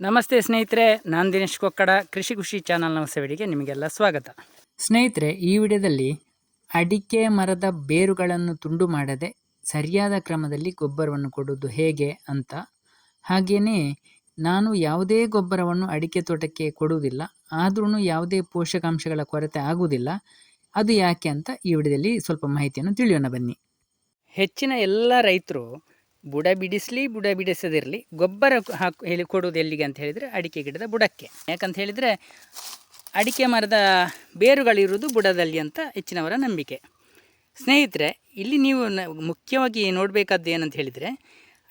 ನಮಸ್ತೆ ಸ್ನೇಹಿತರೆ, ನಾನು ದಿನೇಶ್ ಕೊಕ್ಕಡ, ಕೃಷಿ ಖುಷಿ ಚಾನಲ್ನ ಹೊಸವಿಡಿಗೆ ನಿಮಗೆಲ್ಲ ಸ್ವಾಗತ. ಸ್ನೇಹಿತರೆ, ಈ ವಿಡಿಯೋದಲ್ಲಿ ಅಡಿಕೆ ಮರದ ಬೇರುಗಳನ್ನು ತುಂಡು ಮಾಡದೆ ಸರಿಯಾದ ಕ್ರಮದಲ್ಲಿ ಗೊಬ್ಬರವನ್ನು ಕೊಡುವುದು ಹೇಗೆ ಅಂತ ಹಾಗೆಯೇ ನಾನು ಯಾವುದೇ ಗೊಬ್ಬರವನ್ನು ಅಡಿಕೆ ತೋಟಕ್ಕೆ ಕೊಡುವುದಿಲ್ಲ ಆದ್ರೂ ಯಾವುದೇ ಪೋಷಕಾಂಶಗಳ ಕೊರತೆ ಆಗುವುದಿಲ್ಲ, ಅದು ಯಾಕೆ ಅಂತ ಈ ವಿಡಿಯೋದಲ್ಲಿ ಸ್ವಲ್ಪ ಮಾಹಿತಿಯನ್ನು ತಿಳಿಯೋಣ ಬನ್ನಿ. ಹೆಚ್ಚಿನ ಎಲ್ಲ ರೈತರು ಬುಡ ಬಿಡಿಸಲಿ, ಬುಡ ಬಿಡಿಸದಿರಲಿ, ಗೊಬ್ಬರ ಹಾಕಿ ಹೇಳಿ ಕೊಡುವುದು ಎಲ್ಲಿಗೆ ಅಂತ ಹೇಳಿದರೆ ಅಡಿಕೆ ಗಿಡದ ಬುಡಕ್ಕೆ. ಯಾಕಂತ ಹೇಳಿದರೆ ಅಡಿಕೆ ಮರದ ಬೇರುಗಳಿರುವುದು ಬುಡದಲ್ಲಿ ಅಂತ ಹೆಚ್ಚಿನವರ ನಂಬಿಕೆ. ಸ್ನೇಹಿತರೆ, ಇಲ್ಲಿ ನೀವು ಮುಖ್ಯವಾಗಿ ನೋಡಬೇಕಾದ್ದು ಏನಂತ ಹೇಳಿದರೆ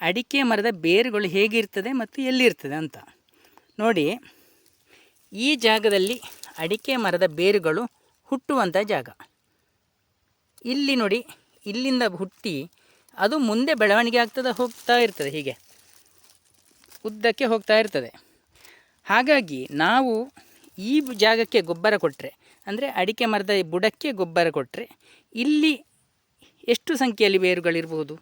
ಅಡಿಕೆ ಮರದ ಬೇರುಗಳು ಹೇಗಿರ್ತದೆ ಮತ್ತು ಎಲ್ಲಿರ್ತದೆ ಅಂತ. ನೋಡಿ, ಈ ಜಾಗದಲ್ಲಿ ಅಡಿಕೆ ಮರದ ಬೇರುಗಳು ಹುಟ್ಟುವಂಥ ಜಾಗ. ಇಲ್ಲಿ ನೋಡಿ, ಇಲ್ಲಿಂದ ಹುಟ್ಟಿ ಅದು ಮುಂದೆ ಬೆಳವಣಿಗೆ ಆಗ್ತದೆ, ಹೋಗ್ತಾ ಇರ್ತದೆ, ಹೀಗೆ. ಉದ್ದಕ್ಕೆ ಹೋಗ್ತಾ ಇರ್ತದೆ. ಹಾಗಾಗಿ ನಾವು ಈ ಜಾಗಕ್ಕೆ ಗೊಬ್ಬರ ಕೊಟ್ಟರೆ ಅಂದರೆ ಅಡಿಕೆ ಮರದ ಬುಡಕ್ಕೆ ಗೊಬ್ಬರ ಕೊಟ್ಟರೆ ಇಲ್ಲಿ ಎಷ್ಟು ಸಂಖ್ಯೆಯಲ್ಲಿ ಬೇರುಗಳಿರ್ಬೋದು?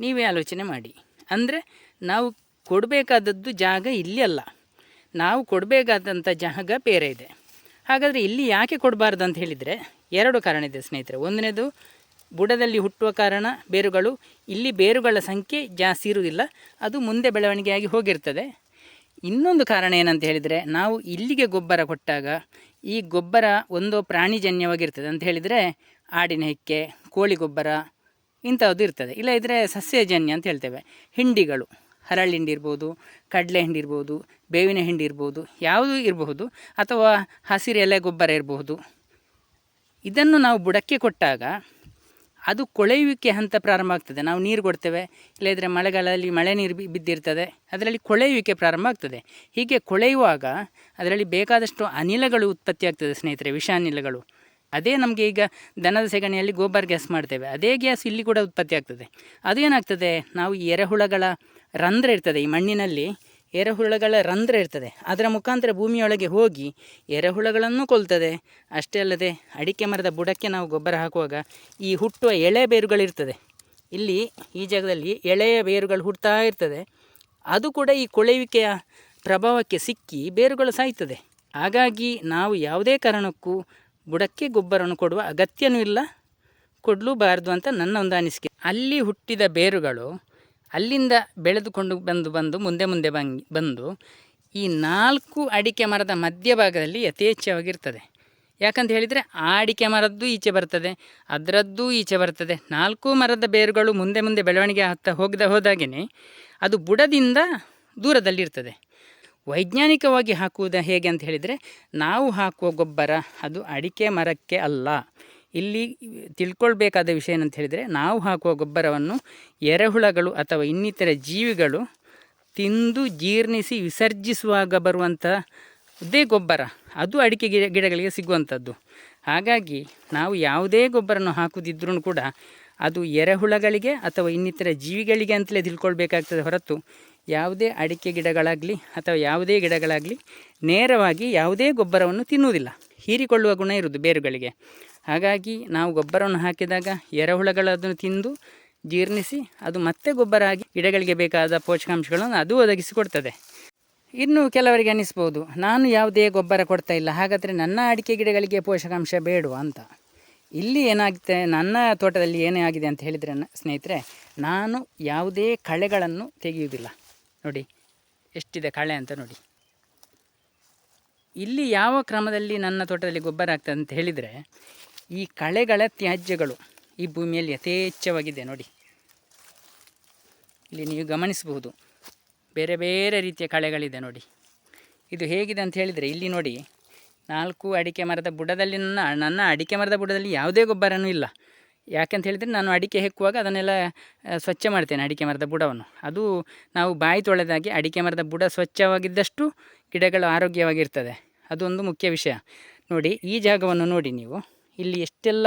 ನೀವೇ ಆಲೋಚನೆ ಮಾಡಿ. ಅಂದರೆ ನಾವು ಕೊಡಬೇಕಾದದ್ದು ಜಾಗ ಇಲ್ಲಿ ಅಲ್ಲ. ನಾವು ಕೊಡಬೇಕಾದಂಥ ಜಾಗ ಬೇರೆ ಇದೆ. ಹಾಗಾದರೆ ಇಲ್ಲಿ ಯಾಕೆ ಕೊಡಬಾರ್ದು ಅಂತ ಹೇಳಿದರೆ, ಎರಡು ಕಾರಣ ಇದೆ ಸ್ನೇಹಿತರೆ. ಒಂದನೇದು ಬುಡದಲ್ಲಿ ಹುಟ್ಟುವ ಕಾರಣ ಬೇರುಗಳು, ಇಲ್ಲಿ ಬೇರುಗಳ ಸಂಖ್ಯೆ ಜಾಸ್ತಿ ಇರುವುದಿಲ್ಲ, ಅದು ಮುಂದೆ ಬೆಳವಣಿಗೆಯಾಗಿ ಹೋಗಿರ್ತದೆ. ಇನ್ನೊಂದು ಕಾರಣ ಏನಂತ ಹೇಳಿದರೆ, ನಾವು ಇಲ್ಲಿಗೆ ಗೊಬ್ಬರ ಕೊಟ್ಟಾಗ ಈ ಗೊಬ್ಬರ ಒಂದು ಪ್ರಾಣಿಜನ್ಯವಾಗಿರ್ತದೆ ಅಂತ ಹೇಳಿದರೆ, ಆಡಿನ ಹೆಕ್ಕೆ, ಕೋಳಿ ಗೊಬ್ಬರ ಇಂಥದ್ದು ಇರ್ತದೆ. ಇಲ್ಲ ಇದ್ದರೆ ಸಸ್ಯಜನ್ಯ ಅಂತ ಹೇಳ್ತೇವೆ. ಹಿಂಡಿಗಳು, ಹರಳೆ ಹಿಂಡಿ ಇರ್ಬೋದು, ಕಡಲೆ ಹಿಂಡಿ ಇರ್ಬೋದು, ಬೇವಿನ ಹಿಂಡಿ ಇರ್ಬೋದು, ಯಾವುದು ಇರಬಹುದು, ಅಥವಾ ಹಸಿರು ಎಲೆ ಗೊಬ್ಬರ ಇರಬಹುದು. ಇದನ್ನು ನಾವು ಬುಡಕ್ಕೆ ಕೊಟ್ಟಾಗ ಅದು ಕೊಳೆಯುವಿಕೆ ಹಂತ ಪ್ರಾರಂಭ ಆಗ್ತದೆ. ನಾವು ನೀರು ಕೊಡ್ತೇವೆ, ಇಲ್ಲದ್ರೆ ಮಳೆಗಾಲದಲ್ಲಿ ಮಳೆ ನೀರು ಬಿದ್ದಿರ್ತದೆ, ಅದರಲ್ಲಿ ಕೊಳೆಯುವಿಕೆ ಪ್ರಾರಂಭ ಆಗ್ತದೆ. ಹೀಗೆ ಕೊಳೆಯುವಾಗ ಅದರಲ್ಲಿ ಬೇಕಾದಷ್ಟು ಅನಿಲಗಳು ಉತ್ಪತ್ತಿ ಆಗ್ತದೆ ಸ್ನೇಹಿತರೆ, ವಿಷ ಅನಿಲಗಳು. ಅದೇ ನಮಗೆ ಈಗ ದನದ ಸೆಗಣಿಯಲ್ಲಿ ಗೋಬರ್ ಗ್ಯಾಸ್ ಮಾಡ್ತೇವೆ, ಅದೇ ಗ್ಯಾಸ್ ಇಲ್ಲಿ ಕೂಡ ಉತ್ಪತ್ತಿ ಆಗ್ತದೆ. ಅದೇನಾಗ್ತದೆ ನಾವು ಈ ಎರೆಹುಳಗಳ ರಂಧ್ರ ಇರ್ತದೆ, ಈ ಮಣ್ಣಿನಲ್ಲಿ ಎರೆಹುಳಗಳ ರಂಧ್ರ ಇರ್ತದೆ. ಅದರ ಮುಖಾಂತರ ಭೂಮಿಯೊಳಗೆ ಹೋಗಿ ಎರೆಹುಳಗಳನ್ನು ಕೊಲ್ತದೆ. ಅಷ್ಟೇ ಅಲ್ಲದೆ ಅಡಿಕೆ ಮರದ ಬುಡಕ್ಕೆ ನಾವು ಗೊಬ್ಬರ ಹಾಕುವಾಗ ಈ ಹುಟ್ಟುವ ಎಳೆ ಬೇರುಗಳಿರ್ತದೆ. ಇಲ್ಲಿ ಈ ಜಾಗದಲ್ಲಿ ಎಳೆಯ ಬೇರುಗಳು ಹುಡ್ತಾ ಇರ್ತದೆ. ಅದು ಕೂಡ ಈ ಕೊಳೆಯುವಿಕೆಯ ಪ್ರಭಾವಕ್ಕೆ ಸಿಕ್ಕಿ ಬೇರುಗಳು ಸಾಯ್ತದೆ. ಹಾಗಾಗಿ ನಾವು ಯಾವುದೇ ಕಾರಣಕ್ಕೂ ಬುಡಕ್ಕೆ ಗೊಬ್ಬರವನ್ನು ಕೊಡುವ ಅಗತ್ಯನೂ ಇಲ್ಲ. ಕೊಡಲೂಬಾರ್ದು ಅಂತ ನನ್ನ ಒಂದು ಅನಿಸಿಕೆ. ಅಲ್ಲಿ ಹುಟ್ಟಿದ ಬೇರುಗಳು ಅಲ್ಲಿಂದ ಬೆಳೆದುಕೊಂಡು ಬಂದು ಬಂದು ಮುಂದೆ ಮುಂದೆ ಬಂಗ್, ಬಂದು ಈ ನಾಲ್ಕು ಅಡಿಕೆ ಮರದ ಮಧ್ಯಭಾಗದಲ್ಲಿ ಯಥೇಚ್ಛವಾಗಿರ್ತದೆ. ಯಾಕಂತ ಹೇಳಿದರೆ ಆ ಅಡಿಕೆ ಮರದ್ದು ಈಚೆ ಬರ್ತದೆ, ಅದರದ್ದು ಈಚೆ ಬರ್ತದೆ. ನಾಲ್ಕು ಮರದ ಬೇರುಗಳು ಮುಂದೆ ಮುಂದೆ ಬೆಳವಣಿಗೆ ಆಗ್ತಾ ಹೋಗದ ಹೋದಾಗೇ ಅದು ಬುಡದಿಂದ ದೂರದಲ್ಲಿರ್ತದೆ. ವೈಜ್ಞಾನಿಕವಾಗಿ ಹಾಕುವುದು ಹೇಗೆ ಅಂತ ಹೇಳಿದರೆ, ನಾವು ಹಾಕುವ ಗೊಬ್ಬರ ಅದು ಅಡಿಕೆ ಮರಕ್ಕೆ ಅಲ್ಲ. ಇಲ್ಲಿ ತಿಳ್ಕೊಳ್ಬೇಕಾದ ವಿಷಯ ಏನಂತ ಹೇಳಿದರೆ, ನಾವು ಹಾಕುವ ಗೊಬ್ಬರವನ್ನು ಎರೆಹುಳಗಳು ಅಥವಾ ಇನ್ನಿತರ ಜೀವಿಗಳು ತಿಂದು ಜೀರ್ಣಿಸಿ ವಿಸರ್ಜಿಸುವಾಗ ಬರುವಂಥದ್ದೇ ಗೊಬ್ಬರ. ಅದು ಅಡಿಕೆ ಗಿಡ, ಗಿಡಗಳಿಗೆ ಸಿಗುವಂಥದ್ದು ಹಾಗಾಗಿ ನಾವು ಯಾವುದೇ ಗೊಬ್ಬರನ್ನು ಹಾಕುದಿದ್ರೂ ಕೂಡ ಅದು ಎರೆಹುಳಗಳಿಗೆ ಅಥವಾ ಇನ್ನಿತರ ಜೀವಿಗಳಿಗೆ ಅಂತಲೇ ತಿಳ್ಕೊಳ್ಬೇಕಾಗ್ತದೆ ಹೊರತು ಯಾವುದೇ ಅಡಿಕೆ ಗಿಡಗಳಾಗಲಿ ಅಥವಾ ಯಾವುದೇ ಗಿಡಗಳಾಗಲಿ ನೇರವಾಗಿ ಯಾವುದೇ ಗೊಬ್ಬರವನ್ನು ತಿನ್ನುವುದಿಲ್ಲ. ಹೀರಿಕೊಳ್ಳುವ ಗುಣ ಇರುವುದು ಬೇರುಗಳಿಗೆ. ಹಾಗಾಗಿ ನಾವು ಗೊಬ್ಬರವನ್ನು ಹಾಕಿದಾಗ ಎರೆಹುಳಗಳು ಅದನ್ನು ತಿಂದು ಜೀರ್ಣಿಸಿ ಅದು ಮತ್ತೆ ಗೊಬ್ಬರ ಆಗಿ ಗಿಡಗಳಿಗೆ ಬೇಕಾದ ಪೋಷಕಾಂಶಗಳನ್ನು ಅದು ಒದಗಿಸಿಕೊಡ್ತದೆ. ಇನ್ನು ಕೆಲವರಿಗೆ ಅನಿಸ್ಬೋದು, ನಾನು ಯಾವುದೇ ಗೊಬ್ಬರ ಕೊಡ್ತಾ ಇಲ್ಲ, ಹಾಗಾದರೆ ನನ್ನ ಅಡಿಕೆ ಗಿಡಗಳಿಗೆ ಪೋಷಕಾಂಶ ಬೇಡವಾ ಅಂತ. ಇಲ್ಲಿ ಏನಾಗುತ್ತೆ, ನನ್ನ ತೋಟದಲ್ಲಿ ಏನೇ ಆಗಿದೆ ಅಂತ ಹೇಳಿದರೆ ಸ್ನೇಹಿತರೆ, ನಾನು ಯಾವುದೇ ಕಳೆಗಳನ್ನು ತೆಗೆಯುವುದಿಲ್ಲ. ನೋಡಿ, ಎಷ್ಟಿದೆ ಕಳೆ ಅಂತ ನೋಡಿ. ಇಲ್ಲಿ ಯಾವ ಕ್ರಮದಲ್ಲಿ ನನ್ನ ತೋಟದಲ್ಲಿ ಗೊಬ್ಬರ ಆಗ್ತದೆ ಅಂತ ಹೇಳಿದರೆ, ಈ ಕಳೆಗಳ ತ್ಯಾಜ್ಯಗಳು ಈ ಭೂಮಿಯಲ್ಲಿ ಯಥೇಚ್ಛವಾಗಿದೆ ನೋಡಿ. ಇಲ್ಲಿ ನೀವು ಗಮನಿಸಬಹುದು. ಬೇರೆ ಬೇರೆ ರೀತಿಯ ಕಳೆಗಳಿದೆ ನೋಡಿ. ಇದು ಹೇಗಿದೆ ಅಂತ ಹೇಳಿದರೆ, ಇಲ್ಲಿ ನೋಡಿ, ನಾಲ್ಕು ಅಡಿಕೆ ಮರದ ಬುಡದಲ್ಲಿ ನನ್ನ ನನ್ನ ಅಡಿಕೆ ಮರದ ಬುಡದಲ್ಲಿ ಯಾವುದೇ ಗೊಬ್ಬರನೂ ಇಲ್ಲ. ಯಾಕೆಂತ ಹೇಳಿದರೆ, ನಾನು ಅಡಿಕೆ ಹೆಕ್ಕುವಾಗ ಅದನ್ನೆಲ್ಲ ಸ್ವಚ್ಛ ಮಾಡ್ತೇನೆ ಅಡಿಕೆ ಮರದ ಬುಡವನ್ನು. ಅದು ನಾವು ಬಾಯಿ ತೊಳೆದಾಗಿ ಅಡಿಕೆ ಮರದ ಬುಡ ಸ್ವಚ್ಛವಾಗಿದ್ದಷ್ಟು ಗಿಡಗಳು ಆರೋಗ್ಯವಾಗಿರ್ತದೆ. ಅದೊಂದು ಮುಖ್ಯ ವಿಷಯ. ನೋಡಿ, ಈ ಜಾಗವನ್ನು ನೋಡಿ ನೀವು. ಇಲ್ಲಿ ಎಷ್ಟೆಲ್ಲ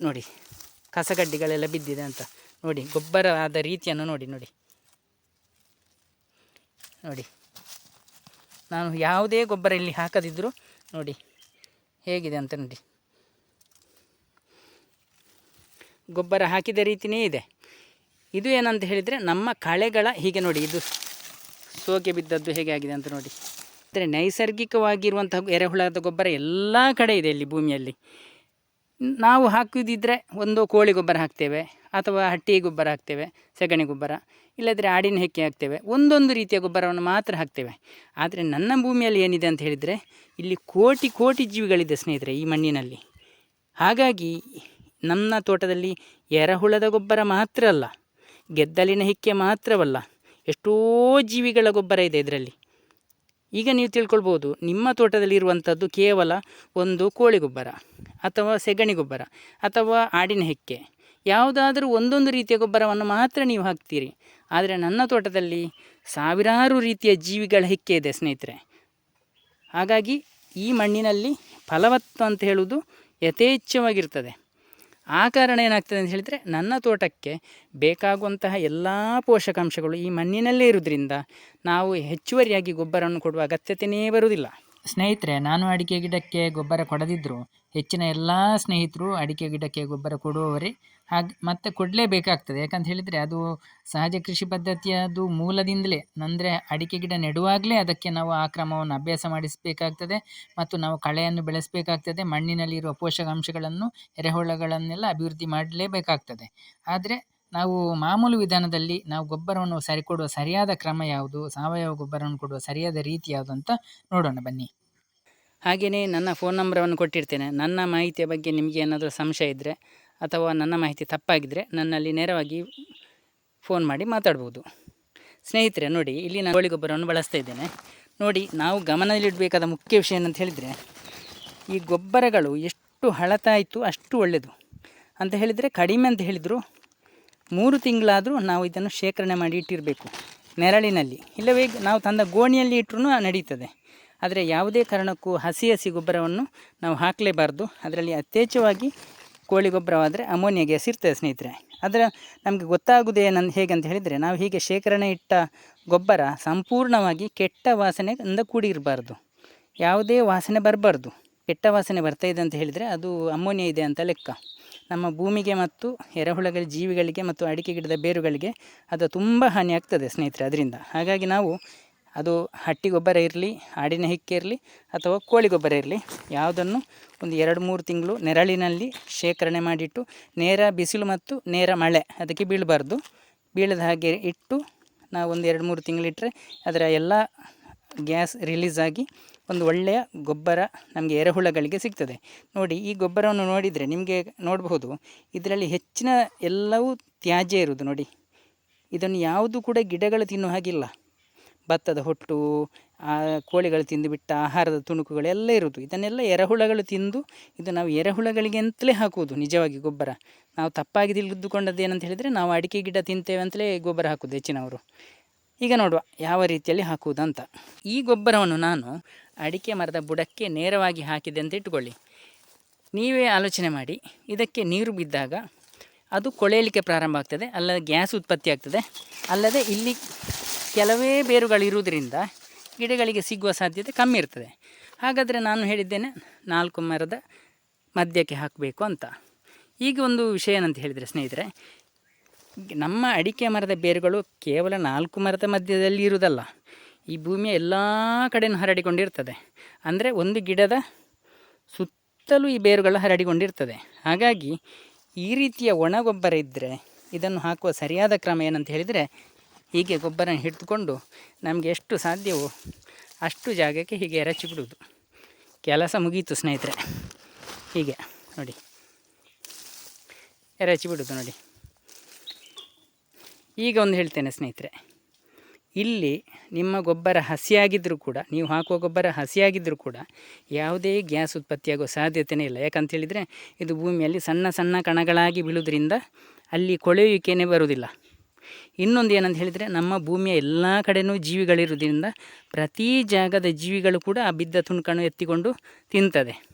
ನೋಡಿ, ಕಸಗಡ್ಡಿಗಳೆಲ್ಲ ಬಿದ್ದಿದೆ ಅಂತ. ನೋಡಿ ಗೊಬ್ಬರ ಆದ ರೀತಿಯನ್ನು ನೋಡಿ ನೋಡಿ. ನೋಡಿ. ನಾನು ಯಾವುದೇ ಗೊಬ್ಬರ ಇಲ್ಲಿ ಹಾಕದಿದ್ದರೂ ನೋಡಿ, ಹೇಗಿದೆ ಅಂತ ನೋಡಿ. ಗೊಬ್ಬರ ಹಾಕಿದ ರೀತಿಯೇ ಇದೆ. ಇದು ಏನಂತ ಹೇಳಿದರೆ ನಮ್ಮ ಕಳೆಗಳ ಹೀಗೆ ನೋಡಿ, ಇದು ಸೋಗೆ ಬಿದ್ದದ್ದು ಹೇಗೆ ಆಗಿದೆ ಅಂತ ನೋಡಿ. ಅಂದರೆ ನೈಸರ್ಗಿಕವಾಗಿರುವಂಥ ಎರೆಹುಳದ ಗೊಬ್ಬರ ಎಲ್ಲ ಕಡೆ ಇದೆ ಇಲ್ಲಿ ಭೂಮಿಯಲ್ಲಿ. ನಾವು ಹಾಕುವುದಿದ್ದರೆ ಒಂದು ಕೋಳಿ ಗೊಬ್ಬರ ಹಾಕ್ತೇವೆ, ಅಥವಾ ಹಟ್ಟಿ ಗೊಬ್ಬರ ಹಾಕ್ತೇವೆ, ಸಗಣಿ ಗೊಬ್ಬರ, ಇಲ್ಲದ್ರೆ ಆಡಿನ ಹೆಕ್ಕೆ ಹಾಕ್ತೇವೆ, ಒಂದೊಂದು ರೀತಿಯ ಗೊಬ್ಬರವನ್ನು ಮಾತ್ರ ಹಾಕ್ತೇವೆ. ಆದರೆ ನನ್ನ ಭೂಮಿಯಲ್ಲಿ ಏನಿದೆ ಅಂತ ಹೇಳಿದರೆ, ಇಲ್ಲಿ ಕೋಟಿ ಕೋಟಿ ಜೀವಿಗಳಿದೆ ಸ್ನೇಹಿತರೆ ಈ ಮಣ್ಣಿನಲ್ಲಿ. ಹಾಗಾಗಿ ನನ್ನ ತೋಟದಲ್ಲಿ ಎರೆಹುಳದ ಗೊಬ್ಬರ ಮಾತ್ರ ಅಲ್ಲ, ಗೆದ್ದಲಿನ ಹಿಕ್ಕೆ ಮಾತ್ರವಲ್ಲ, ಎಷ್ಟೋ ಜೀವಿಗಳ ಗೊಬ್ಬರ ಇದೆ ಇದರಲ್ಲಿ. ಈಗ ನೀವು ತಿಳ್ಕೊಳ್ಬೋದು, ನಿಮ್ಮ ತೋಟದಲ್ಲಿ ಇರುವಂಥದ್ದು ಕೇವಲ ಒಂದು ಕೋಳಿ ಗೊಬ್ಬರ ಅಥವಾ ಸೆಗಣಿ ಗೊಬ್ಬರ ಅಥವಾ ಆಡಿನ ಹೆಕ್ಕೆ. ಯಾವುದಾದರೂ ಒಂದೊಂದು ರೀತಿಯ ಗೊಬ್ಬರವನ್ನು ಮಾತ್ರ ನೀವು ಹಾಕ್ತೀರಿ. ಆದರೆ ನನ್ನ ತೋಟದಲ್ಲಿ ಸಾವಿರಾರು ರೀತಿಯ ಜೀವಿಗಳ ಹೆಕ್ಕೆ ಇದೆ ಸ್ನೇಹಿತರೆ. ಹಾಗಾಗಿ ಈ ಮಣ್ಣಿನಲ್ಲಿ ಫಲವತ್ತು ಅಂತ ಹೇಳುವುದು ಯಥೇಚ್ಛವಾಗಿರ್ತದೆ. ಆ ಕಾರಣ ಏನಾಗ್ತದೆ ಅಂತ ಹೇಳಿದರೆ ನನ್ನ ತೋಟಕ್ಕೆ ಬೇಕಾಗುವಂತಹ ಎಲ್ಲ ಪೋಷಕಾಂಶಗಳು ಈ ಮಣ್ಣಿನಲ್ಲೇ ಇರೋದ್ರಿಂದ ನಾವು ಹೆಚ್ಚುವರಿಯಾಗಿ ಗೊಬ್ಬರವನ್ನು ಕೊಡುವ ಅಗತ್ಯತೆಯೇ ಬರುವುದಿಲ್ಲ. ಸ್ನೇಹಿತರೆ, ನಾನು ಅಡಿಕೆ ಗಿಡಕ್ಕೆ ಗೊಬ್ಬರ ಕೊಡದಿದ್ದರೂ ಹೆಚ್ಚಿನ ಎಲ್ಲ ಸ್ನೇಹಿತರು ಅಡಿಕೆ ಗಿಡಕ್ಕೆ ಗೊಬ್ಬರ ಕೊಡುವವರೇ. ಹಾಗೆ, ಮತ್ತೆ ಕೊಡಲೇಬೇಕಾಗ್ತದೆ. ಯಾಕಂತ ಹೇಳಿದರೆ ಅದು ಸಹಜ ಕೃಷಿ ಪದ್ಧತಿಯದು ಮೂಲದಿಂದಲೇ. ಅಂದರೆ ಅಡಿಕೆ ಗಿಡ ನೆಡುವಾಗಲೇ ಅದಕ್ಕೆ ನಾವು ಆ ಕ್ರಮವನ್ನು ಅಭ್ಯಾಸ ಮಾಡಿಸಬೇಕಾಗ್ತದೆ ಮತ್ತು ನಾವು ಕಳೆಯನ್ನು ಬೆಳೆಸಬೇಕಾಗ್ತದೆ. ಮಣ್ಣಿನಲ್ಲಿರುವ ಪೋಷಕಾಂಶಗಳನ್ನು, ಎರೆಹುಳಗಳನ್ನೆಲ್ಲ ಅಭಿವೃದ್ಧಿ ಮಾಡಲೇಬೇಕಾಗ್ತದೆ. ಆದರೆ ನಾವು ಮಾಮೂಲು ವಿಧಾನದಲ್ಲಿ ನಾವು ಗೊಬ್ಬರವನ್ನು ಸರಿ ಕೊಡುವ ಸರಿಯಾದ ಕ್ರಮ ಯಾವುದು? ಸಾವಯವ ಗೊಬ್ಬರವನ್ನು ಕೊಡುವ ಸರಿಯಾದ ರೀತಿ ಯಾವುದು ಅಂತ ನೋಡೋಣ ಬನ್ನಿ. ಹಾಗೆಯೇ ನನ್ನ ಫೋನ್ ನಂಬರನ್ನು ಕೊಟ್ಟಿರ್ತೇನೆ. ನನ್ನ ಮಾಹಿತಿಯ ಬಗ್ಗೆ ನಿಮಗೆ ಏನಾದರೂ ಸಂಶಯ ಇದ್ದರೆ ಅಥವಾ ನನ್ನ ಮಾಹಿತಿ ತಪ್ಪಾಗಿದ್ದರೆ ನನ್ನಲ್ಲಿ ನೇರವಾಗಿ ಫೋನ್ ಮಾಡಿ ಮಾತಾಡ್ಬೋದು. ಸ್ನೇಹಿತರೆ, ನೋಡಿ, ಇಲ್ಲಿ ನಾನು ಕೋಳಿ ಗೊಬ್ಬರವನ್ನು ಬಳಸ್ತಾ ಇದ್ದೇನೆ. ನೋಡಿ, ನಾವು ಗಮನದಲ್ಲಿಡಬೇಕಾದ ಮುಖ್ಯ ವಿಷಯ ಏನಂತ ಹೇಳಿದರೆ, ಈ ಗೊಬ್ಬರಗಳು ಎಷ್ಟು ಹಳತಾಯಿತು ಅಷ್ಟು ಒಳ್ಳೆಯದು ಅಂತ ಹೇಳಿದರೆ ಕಡಿಮೆ ಅಂತ ಹೇಳಿದರು ಮೂರು ತಿಂಗಳಾದರೂ ನಾವು ಇದನ್ನು ಶೇಖರಣೆ ಮಾಡಿ ಇಟ್ಟಿರಬೇಕು, ನೆರಳಿನಲ್ಲಿ. ಇಲ್ಲವೇ, ನಾವು ತಂದ ಗೋಣಿಯಲ್ಲಿ ಇಟ್ಟರೂ ನಡೀತದೆ. ಆದರೆ ಯಾವುದೇ ಕಾರಣಕ್ಕೂ ಹಸಿ ಹಸಿ ಗೊಬ್ಬರವನ್ನು ನಾವು ಹಾಕಲೇಬಾರ್ದು. ಅದರಲ್ಲಿ ಯಥೇಚ್ಛವಾಗಿ ಕೋಳಿ ಗೊಬ್ಬರವಾದರೆ ಅಮೋನಿಯಾ ಗ್ಯಾಸ್ ಇರ್ತದೆ ಸ್ನೇಹಿತರೆ. ಅದರ ನಮಗೆ ಗೊತ್ತಾಗುವುದು ಏನಂತ ಹೇಗಂತ ಹೇಳಿದರೆ, ನಾವು ಹೀಗೆ ಶೇಖರಣೆ ಇಟ್ಟ ಗೊಬ್ಬರ ಸಂಪೂರ್ಣವಾಗಿ ಕೆಟ್ಟ ವಾಸನೆಯಿಂದ ಕೂಡಿರಬಾರ್ದು. ಯಾವುದೇ ವಾಸನೆ ಬರಬಾರ್ದು. ಕೆಟ್ಟ ವಾಸನೆ ಬರ್ತಾಯಿದೆ ಅಂತ ಹೇಳಿದರೆ ಅದು ಅಮೋನಿಯಾ ಇದೆ ಅಂತ ಲೆಕ್ಕ. ನಮ್ಮ ಭೂಮಿಗೆ ಮತ್ತು ಎರೆಹುಳಗಳ ಜೀವಿಗಳಿಗೆ ಮತ್ತು ಅಡಿಕೆ ಗಿಡದ ಬೇರುಗಳಿಗೆ ಅದು ತುಂಬ ಹಾನಿ ಆಗ್ತದೆ ಸ್ನೇಹಿತರೆ ಅದರಿಂದ. ಹಾಗಾಗಿ ನಾವು ಅದು ಹಟ್ಟಿ ಗೊಬ್ಬರ ಇರಲಿ, ಆಡಿನ ಹಿಕ್ಕಿ ಇರಲಿ ಅಥವಾ ಕೋಳಿ ಗೊಬ್ಬರ ಇರಲಿ, ಯಾವುದನ್ನು ಒಂದು ಎರಡು ಮೂರು ತಿಂಗಳು ನೆರಳಿನಲ್ಲಿ ಶೇಖರಣೆ ಮಾಡಿಟ್ಟು ನೇರ ಬಿಸಿಲು ಮತ್ತು ನೇರ ಮಳೆ ಅದಕ್ಕೆ ಬೀಳಬಾರ್ದು. ಬೀಳದ ಹಾಗೆ ಇಟ್ಟು ನಾವು ಒಂದು ಎರಡು ಮೂರು ತಿಂಗಳಿಟ್ಟರೆ ಅದರ ಎಲ್ಲ ಗ್ಯಾಸ್ ರಿಲೀಸ್ ಆಗಿ ಒಂದು ಒಳ್ಳೆಯ ಗೊಬ್ಬರ ನಮಗೆ ಎರೆಹುಳಗಳಿಗೆ ಸಿಗ್ತದೆ. ನೋಡಿ, ಈ ಗೊಬ್ಬರವನ್ನು ನೋಡಿದರೆ ನಿಮಗೆ ನೋಡಬಹುದು, ಇದರಲ್ಲಿ ಹೆಚ್ಚಿನ ಎಲ್ಲವೂ ತ್ಯಾಜ್ಯ ಇರುವುದು ನೋಡಿ. ಇದನ್ನು ಯಾವುದು ಕೂಡ ಗಿಡಗಳು ತಿನ್ನುವ ಹಾಗಿಲ್ಲ. ಭತ್ತದ ಹೊಟ್ಟು ಕೋಳಿಗಳು ತಿಂದು ಬಿಟ್ಟ ಆಹಾರದ ತುಣುಕುಗಳೆಲ್ಲ ಇರುವುದು. ಇದನ್ನೆಲ್ಲ ಎರೆಹುಳಗಳು ತಿಂದು ಇದು ನಾವು ಎರೆಹುಳಗಳಿಗೆ ಅಂತಲೇ ಹಾಕುವುದು ನಿಜವಾಗಿ ಗೊಬ್ಬರ. ನಾವು ತಪ್ಪಾಗಿ ತಿಳಿದುಕೊಂಡದ್ದು ಏನಂತ ಹೇಳಿದರೆ ನಾವು ಅಡಿಕೆ ಗಿಡ ತಿಂತೇವೆ ಅಂತಲೇ ಗೊಬ್ಬರ ಹಾಕೋದು ಹೆಚ್ಚಿನವರು. ಈಗ ನೋಡುವ ಯಾವ ರೀತಿಯಲ್ಲಿ ಹಾಕುವುದಂತ. ಈ ಗೊಬ್ಬರವನ್ನು ನಾನು ಅಡಿಕೆ ಮರದ ಬುಡಕ್ಕೆ ನೇರವಾಗಿ ಹಾಕಿದೆ ಅಂತ ಇಟ್ಟುಕೊಳ್ಳಿ. ನೀವೇ ಆಲೋಚನೆ ಮಾಡಿ. ಇದಕ್ಕೆ ನೀರು ಬಿದ್ದಾಗ ಅದು ಕೊಳೆಯಲಿಕ್ಕೆ ಪ್ರಾರಂಭ ಆಗ್ತದೆ, ಅಲ್ಲದೆ ಗ್ಯಾಸ್ ಉತ್ಪತ್ತಿ ಆಗ್ತದೆ, ಅಲ್ಲದೆ ಇಲ್ಲಿ ಕೆಲವೇ ಬೇರುಗಳಿರುವುದರಿಂದ ಗಿಡಗಳಿಗೆ ಸಿಗುವ ಸಾಧ್ಯತೆ ಕಮ್ಮಿ ಇರ್ತದೆ. ಹಾಗಾದರೆ ನಾನು ಹೇಳಿದ್ದೇನೆ, ನಾಲ್ಕು ಮರದ ಮಧ್ಯಕ್ಕೆ ಹಾಕಬೇಕು ಅಂತ. ಈಗ ಒಂದು ವಿಷಯ ಏನಂತ ಹೇಳಿದರೆ ಸ್ನೇಹಿತರೆ ನಮ್ಮ ಅಡಿಕೆ ಮರದ ಬೇರುಗಳು ಕೇವಲ ನಾಲ್ಕು ಮರದ ಮಧ್ಯದಲ್ಲಿ ಇರುವುದಲ್ಲ, ಈ ಭೂಮಿಯ ಎಲ್ಲ ಕಡೆಯೂ ಹರಡಿಕೊಂಡಿರ್ತದೆ. ಅಂದರೆ ಒಂದು ಗಿಡದ ಸುತ್ತಲೂ ಈ ಬೇರುಗಳು ಹರಡಿಕೊಂಡಿರ್ತದೆ. ಹಾಗಾಗಿ ಈ ರೀತಿಯ ಒಣ ಗೊಬ್ಬರ ಇದ್ದರೆ ಇದನ್ನು ಹಾಕುವ ಸರಿಯಾದ ಕ್ರಮ ಏನಂತ ಹೇಳಿದರೆ, ಹೀಗೆ ಗೊಬ್ಬರ ಹಿಡಿದುಕೊಂಡು ನಮಗೆ ಎಷ್ಟು ಸಾಧ್ಯವೋ ಅಷ್ಟು ಜಾಗಕ್ಕೆ ಹೀಗೆ ಎರಚಿ ಬಿಡುವುದು. ಕೆಲಸ ಮುಗೀತು ಸ್ನೇಹಿತರೆ. ಹೀಗೆ, ನೋಡಿ. ಎರಚಿ ಬಿಡುವುದು ನೋಡಿ. ಈಗ ಒಂದು ಹೇಳ್ತೇನೆ ಸ್ನೇಹಿತರೆ. ಇಲ್ಲಿ ನಿಮ್ಮ ಗೊಬ್ಬರ ಹಸಿಯಾಗಿದ್ದರೂ ಕೂಡ, ನೀವು ಹಾಕುವ ಗೊಬ್ಬರ ಹಸಿಯಾಗಿದ್ದರೂ ಕೂಡ ಯಾವುದೇ ಗ್ಯಾಸ್ ಉತ್ಪತ್ತಿಯಾಗೋ ಸಾಧ್ಯತೆಯೇ ಇಲ್ಲ. ಯಾಕಂತ ಹೇಳಿದರೆ, ಇದು ಭೂಮಿಯಲ್ಲಿ ಸಣ್ಣ ಸಣ್ಣ ಕಣಗಳಾಗಿ ಬೀಳುವುದರಿಂದ ಅಲ್ಲಿ ಕೊಳೆಯುವಿಕೆಯೇ ಬರುವುದಿಲ್ಲ. ಇನ್ನೊಂದು ಏನಂತ ಹೇಳಿದರೆ, ನಮ್ಮ ಭೂಮಿಯ ಎಲ್ಲ ಕಡೆಯೂ ಜೀವಿಗಳಿರುವುದರಿಂದ ಪ್ರತಿ ಜಾಗದ ಜೀವಿಗಳು ಕೂಡ ಆ ಬಿದ್ದ ತುಣುಕನ್ನು ಎತ್ತಿಕೊಂಡು ತಿಂತದೆ.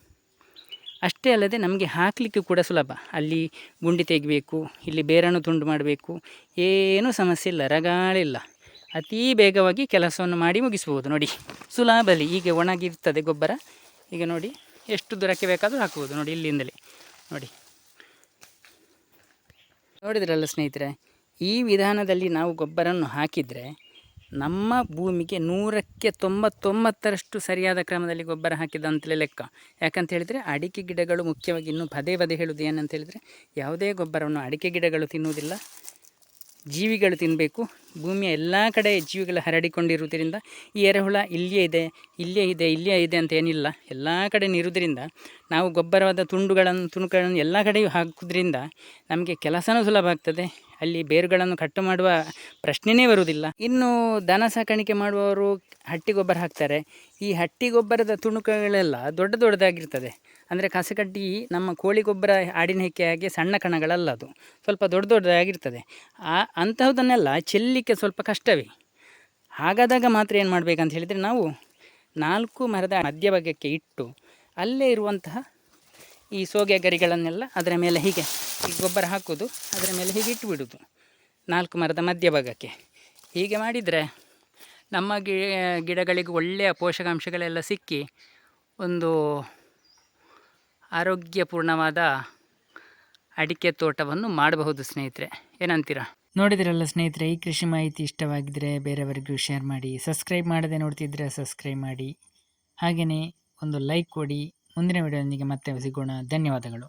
ಅಷ್ಟೇ ಅಲ್ಲದೆ ನಮಗೆ ಹಾಕಲಿಕ್ಕೆ ಕೂಡ ಸುಲಭ. ಅಲ್ಲಿ ಗುಂಡಿ ತೆಗಿಬೇಕು, ಇಲ್ಲಿ ಬೇರನ್ನು ತುಂಡು ಮಾಡಬೇಕು, ಏನೂ ಸಮಸ್ಯೆ ಇಲ್ಲ, ರಗಾಳಿಲ್ಲ. ಅತೀ ಬೇಗವಾಗಿ ಕೆಲಸವನ್ನು ಮಾಡಿ ಮುಗಿಸ್ಬೋದು. ನೋಡಿ ಸುಲಭಲಿ ಹೀಗೆ ಒಣಗಿರ್ತದೆ ಗೊಬ್ಬರ. ಈಗ ನೋಡಿ, ಎಷ್ಟು ದೂರಕ್ಕೆ ಬೇಕಾದರೂ ಹಾಕ್ಬೋದು. ನೋಡಿ, ಇಲ್ಲಿಂದಲೇ. ನೋಡಿ. ನೋಡಿದ್ರಲ್ಲ ಸ್ನೇಹಿತರೆ, ಈ ವಿಧಾನದಲ್ಲಿ ನಾವು ಗೊಬ್ಬರವನ್ನು ಹಾಕಿದರೆ ನಮ್ಮ ಭೂಮಿಗೆ ನೂರಕ್ಕೆ ತೊಂಬತ್ತೊಂಬತ್ತರಷ್ಟು ಸರಿಯಾದ ಕ್ರಮದಲ್ಲಿ ಗೊಬ್ಬರ ಹಾಕಿದ ಅಂತಲೇ ಲೆಕ್ಕ. ಯಾಕಂತ ಹೇಳಿದರೆ ಅಡಿಕೆ ಗಿಡಗಳು ಮುಖ್ಯವಾಗಿ ಇನ್ನೂ ಪದೇ ಪದೇ ಹೇಳೋದು ಏನಂತ ಹೇಳಿದರೆ ಯಾವುದೇ ಗೊಬ್ಬರವನ್ನು ಅಡಿಕೆ ಗಿಡಗಳು ತಿನ್ನುವುದಿಲ್ಲ. ಜೀವಿಗಳು ತಿನ್ನಬೇಕು ಭೂಮಿಯ ಎಲ್ಲ ಕಡೆ ಜೀವಿಗಳು ಹರಡಿಕೊಂಡಿರುವುದರಿಂದ ಈ ಎರೆಹುಳ ಇಲ್ಲಿಯೇ ಇದೆ ಇಲ್ಲೇ ಇದೆ ಇಲ್ಲೇ ಇದೆ ಅಂತ ಏನಿಲ್ಲ. ಎಲ್ಲ ಕಡೆ ಇರುವುದರಿಂದ ನಾವು ಗೊಬ್ಬರವಾದ ತುಂಡುಗಳನ್ನು, ತುಣುಕುಗಳನ್ನು ಎಲ್ಲ ಕಡೆಯೂ ಹಾಕೋದ್ರಿಂದ ನಮಗೆ ಕೆಲಸನೂ ಸುಲಭ ಆಗ್ತದೆ. ಅಲ್ಲಿ ಬೇರುಗಳನ್ನು ಕಟ್ಟು ಮಾಡುವ ಪ್ರಶ್ನೆಯೇ ಬರುವುದಿಲ್ಲ. ಇನ್ನು ದನ ಸಾಕಾಣಿಕೆ ಮಾಡುವವರು ಹಟ್ಟಿ ಗೊಬ್ಬರ ಹಾಕ್ತಾರೆ. ಈ ಹಟ್ಟಿ ಗೊಬ್ಬರದ ತುಣುಕುಗಳೆಲ್ಲ ದೊಡ್ಡ ದೊಡ್ಡದಾಗಿರ್ತದೆ. ಅಂದರೆ ಕಸಕಡ್ಡಿ ನಮ್ಮ ಕೋಳಿ ಗೊಬ್ಬರ ಆಡಿನ ಹೆಕ್ಕೆ ಹಾಗೆ ಸಣ್ಣ ಕಣಗಳಲ್ಲ ಅದು. ಸ್ವಲ್ಪ ದೊಡ್ಡ ದೊಡ್ಡದಾಗಿರ್ತದೆ. ಆ ಅಂತಹದನ್ನೆಲ್ಲ ಚೆಲ್ಲಲಿಕ್ಕೆ ಸ್ವಲ್ಪ ಕಷ್ಟವೇ. ಹಾಗಾದಾಗ ಮಾತ್ರ ಏನು ಮಾಡಬೇಕಂತ ಹೇಳಿದರೆ ನಾವು ನಾಲ್ಕು ಮರದ ಮಧ್ಯಭಾಗಕ್ಕೆ ಇಟ್ಟು ಅಲ್ಲೇ ಇರುವಂತಹ ಈ ಸೋಗೆ ಗರಿಗಳನ್ನೆಲ್ಲ ಅದರ ಮೇಲೆ ಹೀಗೆ ಈ ಗೊಬ್ಬರ ಹಾಕೋದು, ಅದರ ಮೇಲೆ ಹೀಗೆ ಇಟ್ಟುಬಿಡೋದು ನಾಲ್ಕು ಮರದ ಮಧ್ಯಭಾಗಕ್ಕೆ ಹೀಗೆ ಮಾಡಿದರೆ ನಮ್ಮ ಗಿ, ಗಿಡಗಳಿಗೆ ಒಳ್ಳೆಯ ಪೋಷಕಾಂಶಗಳೆಲ್ಲ ಸಿಕ್ಕಿ ಒಂದು ಆರೋಗ್ಯಪೂರ್ಣವಾದ ಅಡಿಕೆ ತೋಟವನ್ನು ಮಾಡಬಹುದು ಸ್ನೇಹಿತರೆ. ಏನಂತೀರಾ? ನೋಡಿದ್ರಲ್ಲ ಸ್ನೇಹಿತರೆ, ಈ ಕೃಷಿ ಮಾಹಿತಿ ಇಷ್ಟವಾಗಿದ್ದರೆ ಬೇರೆಯವರಿಗೂ ಶೇರ್ ಮಾಡಿ, ಸಬ್ಸ್ಕ್ರೈಬ್ ಮಾಡದೆ ನೋಡ್ತಿದ್ರೆ ಸಬ್ಸ್ಕ್ರೈಬ್ ಮಾಡಿ. ಹಾಗೆಯೇ ಒಂದು ಲೈಕ್ ಕೊಡಿ ಮುಂದಿನ ವಿಡಿಯೋದೊಂದಿಗೆ ಮತ್ತೆ ಸಿಗೋಣ. ಧನ್ಯವಾದಗಳು.